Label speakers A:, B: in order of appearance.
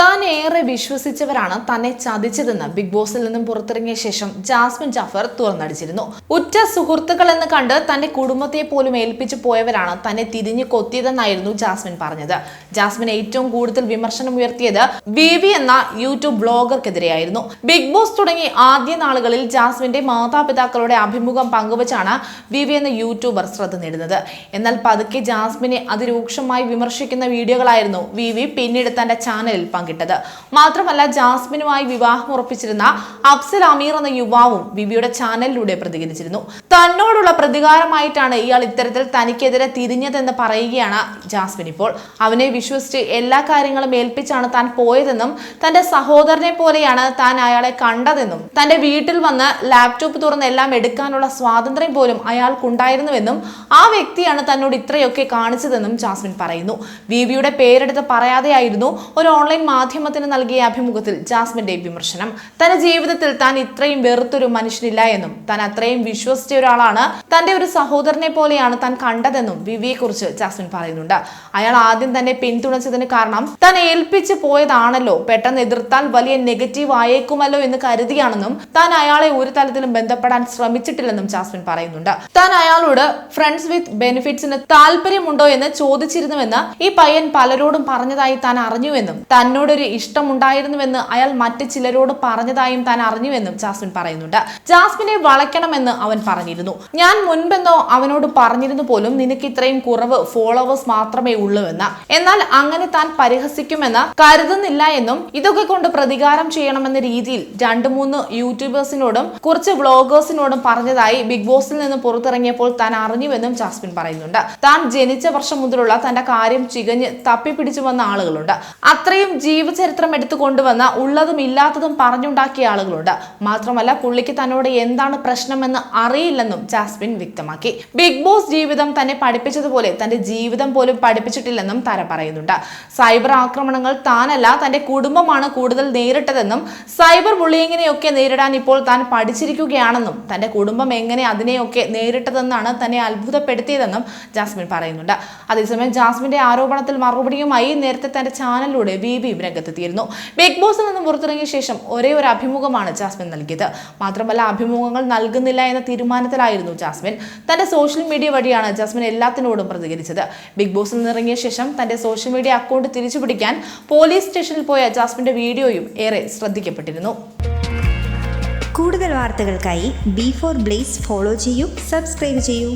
A: താൻ ഏറെ വിശ്വസിച്ചവരാണ് തന്നെ ചതിച്ചതെന്ന് ബിഗ് ബോസിൽ നിന്നും പുറത്തിറങ്ങിയ ശേഷം ജാസ്മിൻ ജാഫർ തുറന്നടിച്ചിരുന്നു. ഉറ്റ സുഹൃത്തുക്കൾ എന്ന് കണ്ട് തന്റെ കുടുംബത്തെ പോലും ഏൽപ്പിച്ചു പോയവരാണ് തന്നെ തിരിഞ്ഞു കൊത്തിയതെന്നായിരുന്നു ജാസ്മിൻ പറഞ്ഞത്. ജാസ്മിൻ ഏറ്റവും കൂടുതൽ വിമർശനം ഉയർത്തിയത് വി വി എന്ന യൂട്യൂബ് ബ്ലോഗർക്കെതിരെയായിരുന്നു. ബിഗ് ബോസ് തുടങ്ങി ആദ്യ നാളുകളിൽ ജാസ്മിന്റെ മാതാപിതാക്കളുടെ അഭിമുഖം പങ്കുവച്ചാണ് വി വി എന്ന യൂട്യൂബർ ശ്രദ്ധ നേടുന്നത്. എന്നാൽ പതുക്കെ ജാസ്മിനെ അതിരൂക്ഷമായി വിമർശിക്കുന്ന വീഡിയോകളായിരുന്നു വി വി പിന്നീട് തന്റെ ചാനലിൽ പങ്കിട്ടത്. മാത്രമല്ല ജാസ്മിനുമായി വിവാഹം ഉറപ്പിച്ചിരുന്ന അഫ്സൽ അമീർ എന്ന യുവാവും ബിബിയുടെ ചാനലിലൂടെ പ്രതികരിച്ചിരുന്നു. തന്നോടുള്ള പ്രതികാരമായിട്ടാണ് ഇയാൾ ഇത്തരത്തിൽ തനിക്കെതിരെ തിരിഞ്ഞതെന്ന് പറയുകയാണ് ജാസ്മിൻ ഇപ്പോൾ. അവനെ വിശ്വസിച്ച് എല്ലാ കാര്യങ്ങളും ഏൽപ്പിച്ചാണ് താൻ പോയതെന്നും തന്റെ സഹോദരനെ പോലെയാണ് താൻ അയാളെ കണ്ടതെന്നും തന്റെ വീട്ടിൽ വന്ന് ലാപ്ടോപ്പ് തുറന്ന് എല്ലാം എടുക്കാനുള്ള സ്വാതന്ത്ര്യം പോലും അയാൾക്കുണ്ടായിരുന്നുവെന്നും ആ വ്യക്തിയാണ് തന്നോട് ഇത്രയൊക്കെ കാണിച്ചതെന്നും ജാസ്മിൻ പറയുന്നു. വിവിയുടെ പേരെടുത്ത് പറയാതെയായിരുന്നു ഒരു ഓൺലൈൻ മാധ്യമത്തിന് നൽകിയ അഭിമുഖത്തിൽ ജാസ്മിന്റെ വിമർശനം. തന്റെ ജീവിതത്തിൽ താൻ ഇത്രയും വെറുത്തൊരു മനുഷ്യനില്ല എന്നും താൻ അത്രയും വിശ്വസിച്ച ഒരാളാണ് തന്റെ ഒരു സഹോദരനെ പോലെയാണ് താൻ കണ്ടതെന്നും വിവിയെ കുറിച്ച് ജാസ്മിൻ പറയുന്നുണ്ട്. അയാൾ ആദ്യം തന്നെ പിന്തുണച്ചതിന് കാരണം താൻ ഏൽപ്പിച്ചു പോയതാണല്ലോ പെട്ടെന്ന് എതിർത്താൽ വലിയ നെഗറ്റീവ് ആയേക്കുമല്ലോ എന്ന് കരുതിയാണെന്നും താൻ അയാളെ ഒരു തലത്തിലും ബന്ധപ്പെടാൻ ശ്രമിച്ചിട്ടില്ലെന്നും ജാസ്മിൻ പറയുന്നുണ്ട്. താൻ അയാളോട് ഫ്രണ്ട്സ് വിത്ത് ബെനിഫിറ്റ്സിന് താല്പര്യമുണ്ടോ എന്ന് ചോദിച്ചിരുന്നുവെന്ന് ഈ പയ്യൻ പലരോടും പറഞ്ഞതായി താൻ അറിഞ്ഞുവെന്നും തന്നോടൊരു ഇഷ്ടമുണ്ടായിരുന്നുവെന്ന് അയാൾ മറ്റ് ചിലരോട് പറഞ്ഞതായും താൻ അറിഞ്ഞുവെന്നും ജാസ്മിൻ പറയുന്നുണ്ട്. ജാസ്മിനെ വളയ്ക്കണമെന്ന് അവൻ പറഞ്ഞിരുന്നു. ഞാൻ മുൻപെന്നോ അവനോട് പറഞ്ഞിരുന്നു പോലും നിനക്ക് ഇത്രയും കുറവ് ഫോളോവേഴ്സ് മാത്രമേ ഉള്ളൂവെന്ന്. എന്നാൽ അങ്ങനെ താൻ പരിഹസിക്കുമെന്ന് കരുതുന്നില്ല എന്നും ഇതൊക്കെ കൊണ്ട് പ്രതികാരം ചെയ്യണമെന്ന രീതിയിൽ രണ്ടു മൂന്ന് യൂട്യൂബേഴ്സിനോടും കുറച്ച് വ്ളോഗേഴ്സിനോടും പറഞ്ഞതായി ബിഗ് ബോസിൽ നിന്ന് പുറത്തിറങ്ങിയപ്പോൾ താൻ അറിഞ്ഞുവെന്നും ജാസ്മിൻ പറയുന്നുണ്ട്. താൻ ജനിച്ച വർഷം മുതലുള്ള തന്റെ കാര്യം ചികഞ്ഞ് തപ്പിപ്പിടിച്ചു വന്ന ആളുകളുണ്ട്. അത്രയും ജീവചരിത്രം എടുത്തു കൊണ്ടുവന്ന ഉള്ളതും ഇല്ലാത്തതും പറഞ്ഞുണ്ടാക്കിയ ആളുകളുണ്ട്. മാത്രമല്ല പുള്ളിക്ക് തന്നോട് എന്താണ് പ്രശ്നമെന്ന് അറിയില്ലെന്നും ജാസ്മിൻ വ്യക്തമാക്കി. ബിഗ് ബോസ് ജീവിതം തന്നെ പഠിപ്പിച്ചതുപോലെ തന്റെ ജീവിതം പോലും പഠിപ്പിച്ചിട്ടില്ലെന്നും തര പറയുന്നുണ്ട്. സൈബർ ആക്രമണങ്ങൾ താനല്ല തന്റെ കുടുംബമാണ് കൂടുതൽ നേരിട്ടതെന്നും സൈബർ ബുള്ളിങ്ങിനെയൊക്കെ നേരിടാൻ ഇപ്പോൾ താൻ പഠിച്ചിരിക്കുകയാണെന്നും തന്റെ കുടുംബം എങ്ങനെ അതിനെയൊക്കെ നേരിട്ടതെന്നാണ് തന്നെ അത്ഭുതപ്പെടുത്തിയതെന്നും ജാസ്മിൻ പറയുന്നുണ്ട്. അതേസമയം ജാസ്മിന്റെ ആരോപണത്തിൽ മറുപടിയുമായി നേരത്തെ തന്റെ ചാനലിലൂടെ വി. ബി രംഗത്തെത്തിയിരുന്നു ബിഗ് ബോസിൽ നിന്നും പുറത്തിറങ്ങിയ ശേഷം ഒരേ ഒരു അഭിമുഖമാണ് ജാസ്മിൻ നൽകിയത്. മാത്രമല്ല അഭിമുഖങ്ങൾ നൽകുന്നില്ല എന്ന തീരുമാനത്തിലായിരുന്നു ജാസ്മിൻ. തന്റെ സോഷ്യൽ മീഡിയ വഴിയാണ് ജാസ്മിൻ എല്ലാത്തിനോടും പ്രതികരിച്ചത്. ബിഗ് ബോസിൽ നിന്നിറങ്ങിയ ശേഷം തന്റെ സോഷ്യൽ മീഡിയ അക്കൗണ്ട് തിരിച്ചുപിടിക്കാൻ പോലീസ് സ്റ്റേഷനിൽ പോയ ജാസ്മിന്റെ വീഡിയോയും ഏറെ ശ്രദ്ധിക്കപ്പെട്ടിരുന്നു.
B: കൂടുതൽ വാർത്തകൾക്കായി ബി ഫോർ ബ്ലേസ് ഫോളോ ചെയ്യൂ സബ്സ്ക്രൈബ് ചെയ്യൂ.